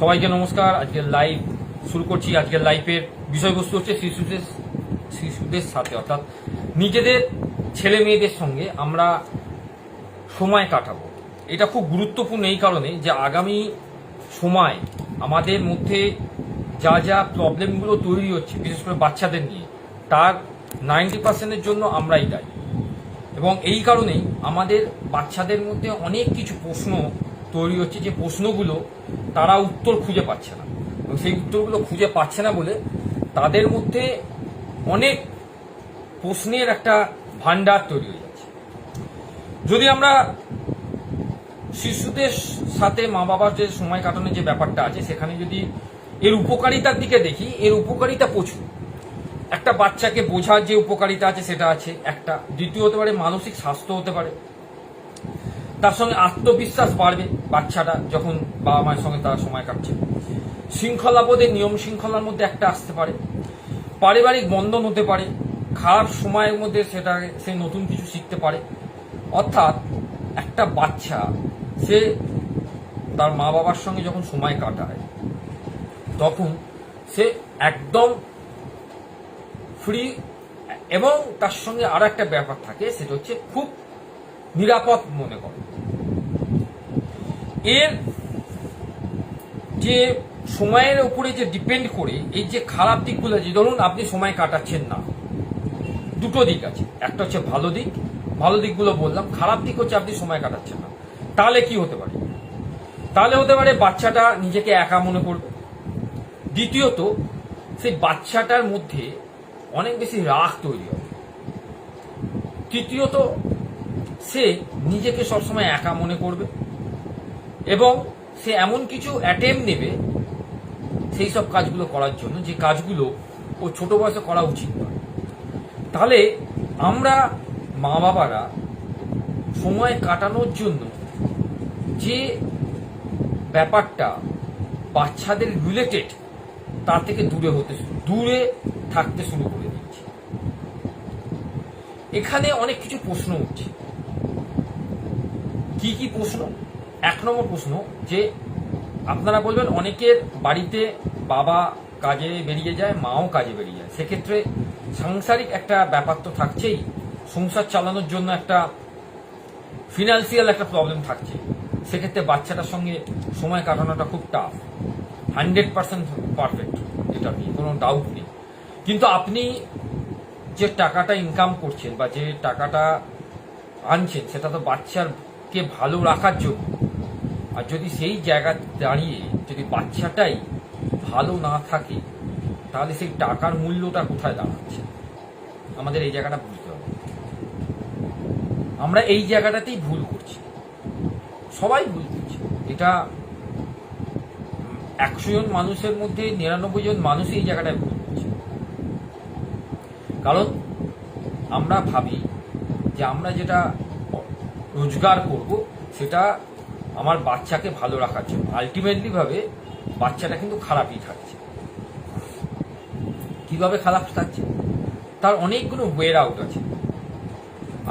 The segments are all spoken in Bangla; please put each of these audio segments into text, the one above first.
সবাইকে নমস্কার। আজকের লাইভ শুরু করছি। আজকের লাইভের বিষয়বস্তু হচ্ছে শিশুদের শিশুদের সাথে, অর্থাৎ নিজেদের ছেলে মেয়েদের সঙ্গে আমরা সময় কাটাবো। এটা খুব গুরুত্বপূর্ণ এই কারণে যে আগামী সময় আমাদের মধ্যে যা যা প্রবলেমগুলো তৈরি হচ্ছে, বিশেষ করে বাচ্চাদের নিয়ে, তার নাইনটি পার্সেন্টের জন্য আমরাই দায়ী। এবং এই কারণেই আমাদের বাচ্চাদের মধ্যে অনেক কিছু প্রশ্ন তৈরি হচ্ছে যে প্রশ্নগুলো তারা উত্তর খুঁজে পাচ্ছে না। এবং সেই উত্তরগুলো খুঁজে পাচ্ছে না বলে তাদের মধ্যে অনেক প্রশ্নের একটা ভান্ডার তৈরি হয়ে যাচ্ছে। যদি আমরা শিশুদের সাথে মা বাবার যে সময় কাটানোর যে ব্যাপারটা আছে, সেখানে যদি এর উপকারিতার দিকে দেখি, এর উপকারিতা প্রচুর। একটা বাচ্চাকে বোঝার যে উপকারিতা আছে, সেটা আছে। একটা, দ্বিতীয় হতে পারে, মানসিক স্বাস্থ্য হতে পারে। তার সঙ্গে আত্মবিশ্বাস বাড়বে বাচ্চাটা যখন বাবা মায়ের সঙ্গে তারা সময় কাটছে। শৃঙ্খলাবোধের নিয়ম শৃঙ্খলার মধ্যে একটা আসতে পারে। পারিবারিক বন্ধন হতে পারে। খারাপ সময়ের মধ্যে সেটা সে নতুন কিছু শিখতে পারে। অর্থাৎ একটা বাচ্চা, সে তার মা বাবার সঙ্গে যখন সময় কাটায়, তখন সে একদম ফ্রি এবং তার সঙ্গে আর একটা ব্যাপার থাকে, সেটা হচ্ছে খুব নিরাপদ মনে করে। এর যে সময়ের উপরে যে ডিপেন্ড করে, এই যে খারাপ দিকগুলো যে ধরুন আপনি সময় কাটাচ্ছেন না। দুটো দিক আছে। একটা হচ্ছে ভালো দিক, ভালো দিকগুলো বললাম, খারাপ দিক হচ্ছে আপনি সময় কাটাচ্ছেন না। তাহলে কি হতে পারে? তাহলে হতে পারে বাচ্চাটা নিজেকে একা মনে করবে। দ্বিতীয়ত, সেই বাচ্চাটার মধ্যে অনেক বেশি রাগ তৈরি হবে। তৃতীয়ত, সে নিজেকে সবসময় একা মনে করবে। এবং সে এমন কিছু অ্যাটেম্প নেবে সেই সব কাজগুলো করার জন্য, যে কাজগুলো ও ছোট বয়সে করা উচিত নয়। তাহলে আমরা মা বাবারা সময় কাটানোর জন্য যে ব্যাপারটা বাচ্চাদের রিলেটেড তার থেকে দূরে হতে দূরে থাকতে শুরু করে দিচ্ছি এখানে অনেক কিছু প্রশ্ন উঠছে। কি কি প্রশ্ন? এক নম্বর প্রশ্ন যে আপনারা বলবেন অনেকের বাড়িতে বাবা কাজে বেরিয়ে যায়, মাও কাজে বেরিয়ে যায়। সেক্ষেত্রে সাংসারিক একটা ব্যাপার তো থাকছেই। সংসার চালানোর জন্য একটা ফিনান্সিয়াল একটা প্রবলেম থাকছে। সেক্ষেত্রে বাচ্চাটার সঙ্গে সময় কাটানোটা খুব টাফ হান্ড্রেড পার্সেন্ট পারফেক্ট এটা নিয়ে কোনো ডাউট নেই। কিন্তু আপনি যে টাকাটা ইনকাম করছেন বা যে টাকাটা আনছেন, সেটা তো বাচ্চারকে ভালো রাখার জন্য। আর যদি সেই জায়গা দাঁড়িয়ে যদি বাচ্চাটাই ভালো না থাকে, তাহলে সেই টাকার মূল্যটা কোথায় দাঁড়াচ্ছে? আমাদের এই জায়গাটা বুঝতে হবে। আমরা এই জায়গাটাতেই ভুল করছি। সবাই ভুল করছে। এটা একশো জন মানুষের মধ্যে নিরানব্বই জন মানুষ এই জায়গাটায় ভুল করছে। কারণ আমরা ভাবি যে আমরা যেটা রোজগার করব, সেটা আমার বাচ্চাকে ভালো রাখার জন্য। আলটিমেটলি ভাবে বাচ্চাটা কিন্তু খারাপই থাকছে। কীভাবে খারাপ থাকছে? তার অনেকগুলো ওয়ের আউট আছে।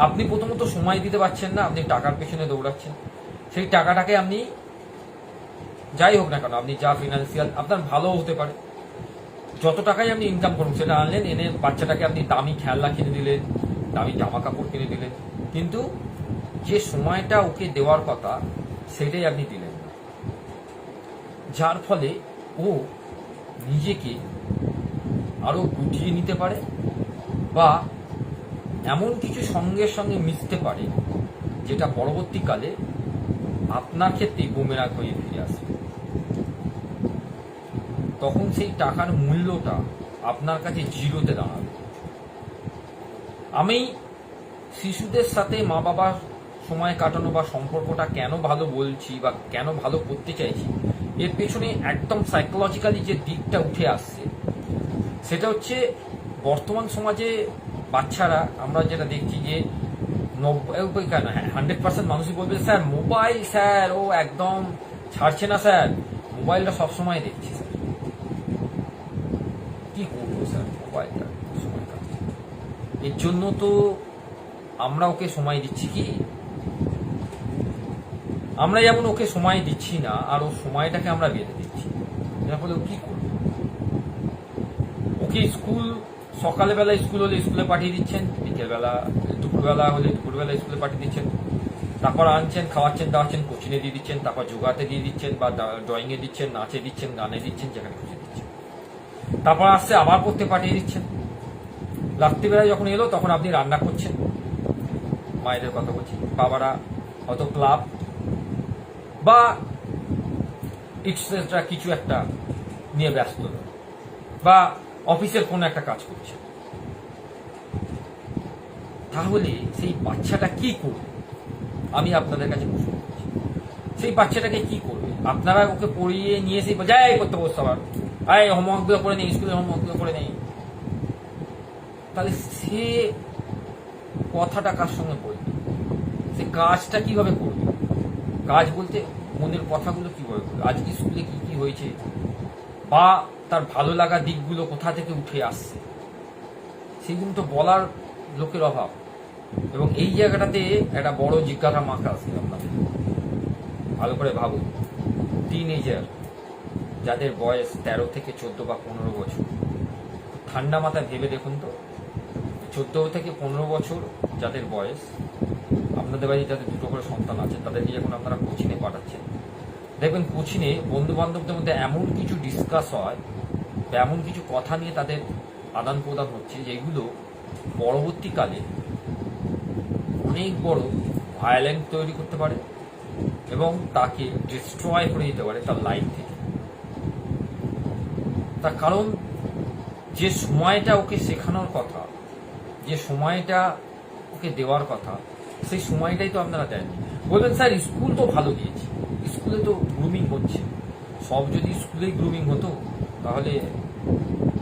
আপনি প্রথমত সময় দিতে পারছেন না, আপনি টাকার পেছনে দৌড়াচ্ছেন। সেই টাকাটাকে আপনি যাই হোক না কেন, আপনি যা ফিনান্সিয়াল আপনার ভালো হতে পারে। যত টাকাই আপনি ইনকাম করুন, সেটা আনলেন, এনে বাচ্চাটাকে আপনি দামি খেলনা কিনে দিলেন, দামি জামা কাপড় কিনে দিলেন। কিন্তু যে সময়টা ওকে দেওয়ার কথা সেটাই আপনি দিলেন। না যার ফলে ও নিজেকে আরও গুটিয়ে নিতে পারে বা এমন কিছু সঙ্গের সঙ্গে মিশতে পারে যেটা পরবর্তীকালে আপনার ক্ষেত্রে বুমেরাগ হয়ে ফিরে আসবে। তখন সেই টাকার মূল্যটা আপনার কাছে জিরোতে দাঁড়াবে। আমি শিশুদের সাথে মা বাবার সময় কাটানো বা সম্পর্কটা কেন ভালো বলছি বা কেন ভালো করতে চাইছি, এর পেছনে একদম সাইকোলজিক্যালি যে দিকটা উঠে আসছে, সেটা হচ্ছে বর্তমান সমাজে বাচ্চারা, আমরা যেটা দেখছি যে নব্বই কেন? হ্যাঁ হান্ড্রেড পার্সেন্ট মানুষই বলবে, স্যার মোবাইল স্যার, ও একদম ছাড়ছে না, স্যার। মোবাইলটা সবসময় দেখছি, স্যার। কি করব, স্যার? মোবাইলটা এর জন্য তো আমরা ওকে সময় দিচ্ছি কি? আমরা যেমন ওকে সময় দিচ্ছি না, আর ও সময়টাকে আমরা বেঁধে দিচ্ছি। যার ফলে ও কি করবে? ওকে স্কুল, সকালবেলা স্কুল হলে স্কুলে পাঠিয়ে দিচ্ছেন, বিকেলবেলা, দুপুরবেলা হলে দুপুরবেলা স্কুলে পাঠিয়ে দিচ্ছেন, তারপর আনছেন, খাওয়াচ্ছেন, দাওয়াচ্ছেন, কোচিংয়ে দিয়ে দিচ্ছেন, তারপর যোগাতে দিয়ে দিচ্ছেন, বা ড্রয়িংয়ে দিচ্ছেন, নাচে দিচ্ছেন, গানে দিচ্ছেন, যেখানে খুশি দিচ্ছেন। তারপর আসছে, আবার পড়তে পাঠিয়ে দিচ্ছেন। রাত্রিবেলায় যখন এলো, তখন আপনি রান্না করছেন। মায়েদের কথা বলছি। বাবারা হয়তো ক্লাব বা এক্সট্রা কিছু একটা নিয়ে ব্যস্ত। বা অফিসের কোনো একটা কাজ করছে। তাহলে সেই বাচ্চাটা কি করবে? আমি আপনাদের কাছে প্রশ্ন করছি। সেই বাচ্চাটাকে কি করবে? আপনারা ওকে পড়িয়ে নিয়ে সেই যাই করতে বসতে আবার। আয় হোমওয়ার্কগুলো করে নেই স্কুলের হোমওয়ার্কগুলো করে নেই। তাহলে সে কথাটা কার সঙ্গে বলবে? সে কাজটা কীভাবে করবে? কাজ বলতে মনের কথাগুলো কীভাবে করবে আজকে স্কুলে কি কি হয়েছে? বা তার ভালো লাগা দিকগুলো কোথা থেকে উঠে আসছে? সেগুলো তো বলার লোকের অভাব। এবং এই জায়গাটাতে একটা বড় জিজ্ঞাসা মাখা আসছে আপনাদের। ভালো করে ভাবুন। তিন এজার যাদের বয়স তেরো থেকে চোদ্দ বা পনেরো বছর। ঠান্ডা মাথায় ভেবে দেখুন তো। চোদ্দ থেকে পনেরো বছর যাদের বয়স আপনাদের বাড়ি যাদের দুটো করে সন্তান আছে, তাদেরকে যখন আপনারা কোচিনে পাঠাচ্ছেন। দেখবেন কোচিনে বন্ধু বান্ধবদের মধ্যে এমন কিছু ডিসকাস হয় এমন কিছু কথা নিয়ে তাদের আদান প্রদান হচ্ছে যেগুলো পরবর্তীকালে অনেক বড় ভায়োলেন্ট তৈরি করতে পারে এবং তাকে ডিস্ট্রয় করে দিতে পারে তার লাইফ থেকে। তার কারণ, যে সময়টা ওকে শেখানোর কথা, যে সময়টা ওকে দেওয়ার কথা সেই সময়টাই তো আপনারা দেননি। বলবেন, স্যার, স্কুল তো ভালো দিয়েছে। স্কুলে তো গ্রুমিং হচ্ছে। সব যদি স্কুলেই গ্রুমিং হতো, তাহলে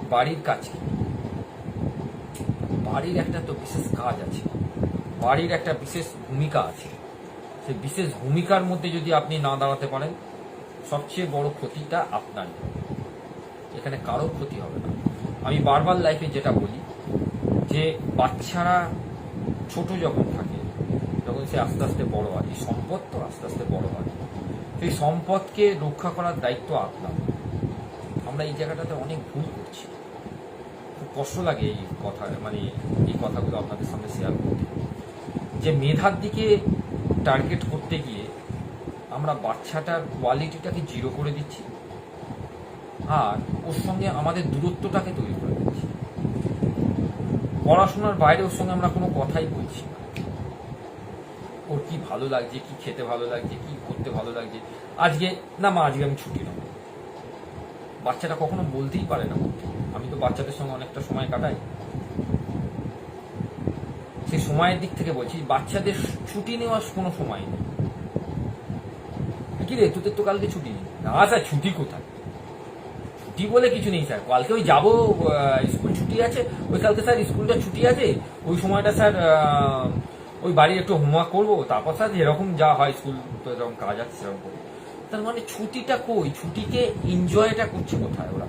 বাড়ির কাজ কি? বাড়ির একটা তো বিশেষ কাজ আছে। বাড়ির একটা বিশেষ ভূমিকা আছে। সেই বিশেষ ভূমিকার মধ্যে যদি আপনি না দাঁড়াতে পারেন, সবচেয়ে বড় ক্ষতিটা আপনার এখানে কারও ক্ষতি হবে না। আমি বারবার লাইফে যেটা বলি, যে বাচ্চারা ছোট যখন থাকে আস্তে আস্তে বড় হয়। এই সম্পদ তো আস্তে আস্তে বড় হয়। সেই সম্পদকে রক্ষা করার দায়িত্ব আপনার। আমরা এই জায়গাটাতে অনেক ভুল করছি। খুব কষ্ট লাগে এই কথা মানে এই কথাগুলো আপনাদের সামনে শেয়ার করতে। যে মেধার দিকে টার্গেট করতে গিয়ে আমরা বাচ্চাটার কোয়ালিটিটাকে জিরো করে দিচ্ছি, আর ওর সঙ্গে আমাদের দূরত্বটাকে তৈরি করে দিচ্ছি। পড়াশোনার বাইরে ওর সঙ্গে আমরা কোনো কথাই বলছি না। ওর কি ভালো লাগছে, কি খেতে ভালো লাগছে, কি করতে ভালো লাগছে? আজকে, না মা, আজকে আমি ছুটি নেব। বাচ্চাটা কখনো বলতেই পারে না আমি তো বাচ্চাদের সঙ্গে অনেকটা সময় কাটাই। সেই সময়ের দিক থেকে বলছি, বাচ্চাদের ছুটি নেওয়ার কোনো সময় নেই। কি রে, তোদের তো কালকে ছুটি নেই। না, স্যার, ছুটি কোথায়? ছুটি বলে কিছু নেই, স্যার। কালকে ওই যাব স্কুল ছুটি আছে। ওই কালকে, স্যার, স্কুলটা ছুটি আছে। ওই সময়টা, স্যার ওই বাড়ি একটু হোমওয়ার্ক করব, তারপর স্যার যেরকম যা হয় স্কুল তো এরকম কাজ আছে সেরকম করব। তার মানে ছুটিটা কই? ছুটিকে এনজয়টা করছে কোথায় ওরা?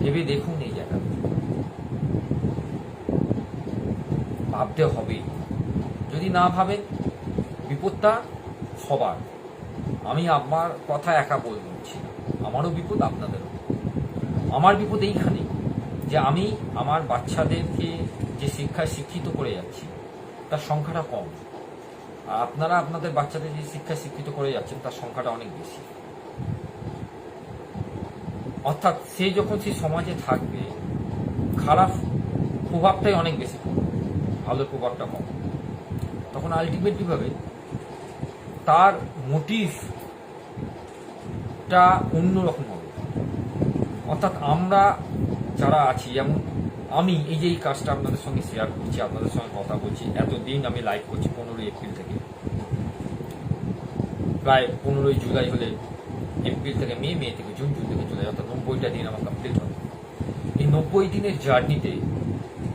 ভেবে দেখুন এই জায়গা ভাবতে হবে। যদি না ভাবেন বিপদটা সবার। আমি আমার কথা একা বলছি আমারও বিপদ আপনাদেরও। আমার বিপদ এইখানে যে আমি আমার বাচ্চাদেরকে যে শিক্ষায় শিক্ষিত করে যাচ্ছি, তার সংখ্যাটা কম। আপনারা আপনাদের বাচ্চাদের যে শিক্ষায় শিক্ষিত করে যাচ্ছেন, তার সংখ্যাটা অনেক বেশি। অর্থাৎ সে যখন সেই সমাজে থাকবে, খারাপ প্রভাবটাই অনেক বেশি ভালো প্রভাবটা কম। তখন আলটিমেটলি ভাবে তার মোটিভটা অন্যরকম হবে। অর্থাৎ আমরা যারা আছি, যেমন আমি এই যে এই কাজটা আপনাদের সঙ্গে শেয়ার করছি, আপনাদের সঙ্গে কথা বলছি, এতদিন আমি লাইভ করছি পনেরোই এপ্রিল থেকে। প্রায় পনেরোই জুলাই হলে এপ্রিল থেকে মে মে থেকে জুন জুন থেকে জুলাই, অর্থাৎ নব্বইটা দিন আমার কমপ্লিট হবে। এই নব্বই দিনের জার্নিতে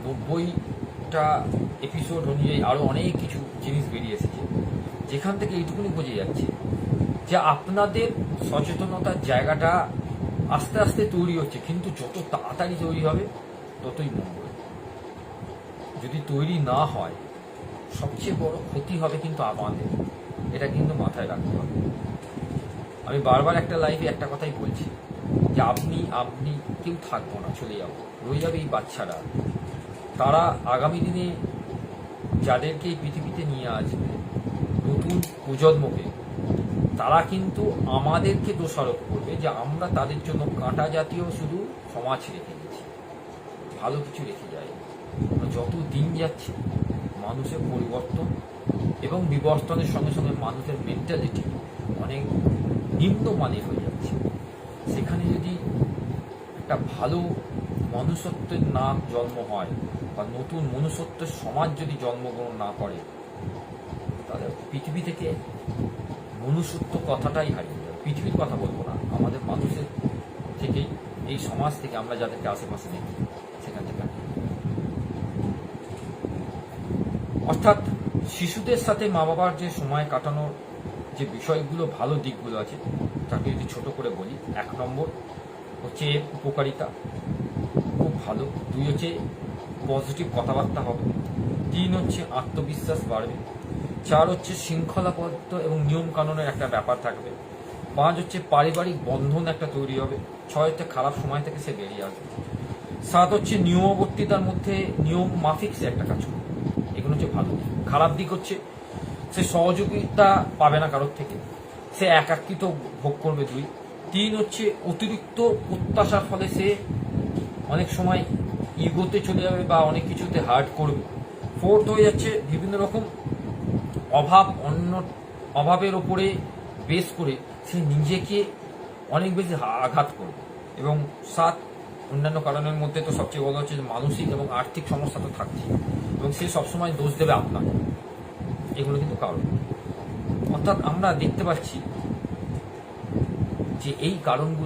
নব্বইটা এপিসোড অনুযায়ী আরও অনেক কিছু জিনিস বেরিয়ে এসেছে। যেখান থেকে এইটুকুনি বোঝা যাচ্ছে যে আপনাদের সচেতনতার জায়গাটা আস্তে আস্তে তৈরি হচ্ছে, কিন্তু যত তাড়াতাড়ি তৈরি হবে ততই মঙ্গল। যদি তৈরি না হয়, সবচেয়ে বড় ক্ষতি হবে কিন্তু আমাদের। এটা কিন্তু মাথায় রাখতে হবে। আমি বারবার একটা লাইফে একটা কথাই বলছি, যে আপনি আপনি কেউ থাকব না, চলে যাব। রয়ে যাবে এই বাচ্চারা। তারা আগামী দিনে যাদেরকে এই পৃথিবীতে নিয়ে আসবে, নতুন প্রজন্মকে, তারা কিন্তু আমাদেরকে দোষারোপ করবে যে আমরা তাদের জন্য কাঁটা জাতীয় শুধু সমাজ রেখে ভালো কিছু রেখে যায়। যত দিন যাচ্ছে, মানুষের পরিবর্তন এবং বিবর্তনের সঙ্গে সঙ্গে মানুষের মেন্টালিটি অনেক নিম্নমানের হয়ে যাচ্ছে। সেখানে যদি একটা ভালো মনুষ্যত্বের না জন্ম হয় বা নতুন মনুষ্যত্বের সমাজ যদি জন্মগ্রহণ না করে, তাহলে পৃথিবী থেকে মনুষ্যত্ব কথাটাই হারিয়ে যাবে। পৃথিবীর কথা বলব না, আমাদের মানুষের থেকেই, এই সমাজ থেকে আমরা যাদেরকে আশেপাশে দেখি সেখান থেকে হারিয়ে যাবে। অর্থাৎ শিশুদের সাথে মা বাবার যে সময় কাটানোর যে বিষয়গুলো, ভালো দিকগুলো আছে, তাকে যদি ছোট করে বলি, এক নম্বর হচ্ছে উপকারিতা। খুব ভালো। দুই হচ্ছে পজিটিভ কথাবার্তা হবে। তিন হচ্ছে আত্মবিশ্বাস বাড়বে। চার হচ্ছে শৃঙ্খলাবদ্ধ এবং নিয়ম কানুনের একটা ব্যাপার থাকবে। পাঁচ হচ্ছে পারিবারিক বন্ধন একটা তৈরি হবে। ছয় হচ্ছে খারাপ সময় থেকে সে বেরিয়ে আসবে। সাত হচ্ছে নিয়মবর্তিতার মধ্যে নিয়ম মাফিক সে একটা কাজ করবে। হচ্ছে ভালো। খারাপ দিক হচ্ছে, সে সহযোগিতা পাবে না কারোর থেকে। সে একাকৃত ভোগ করবে দুই। তিন হচ্ছে, অতিরিক্ত প্রত্যাশার ফলে সে অনেক সময় ইগোতে চলে যাবে বা অনেক কিছুতে হার্ট করবে। ফোর্থ হয়ে যাচ্ছে, বিভিন্ন রকম অভাব, অন্য অভাবের ওপরে বেস করে সে নিজেকে অনেক বেশি আঘাত করবে। এবং সাত, অন্যান্য কারণের মধ্যে তো সবচেয়ে বড় হচ্ছে মানসিক এবং আর্থিক সমস্যা তো থাকছেই। এবং সে সবসময় দোষ দেবে আপনাকে। এগুলো কিন্তু কারণ। অর্থাৎ আমরা দেখতে পাচ্ছি যে এই কারণগুলো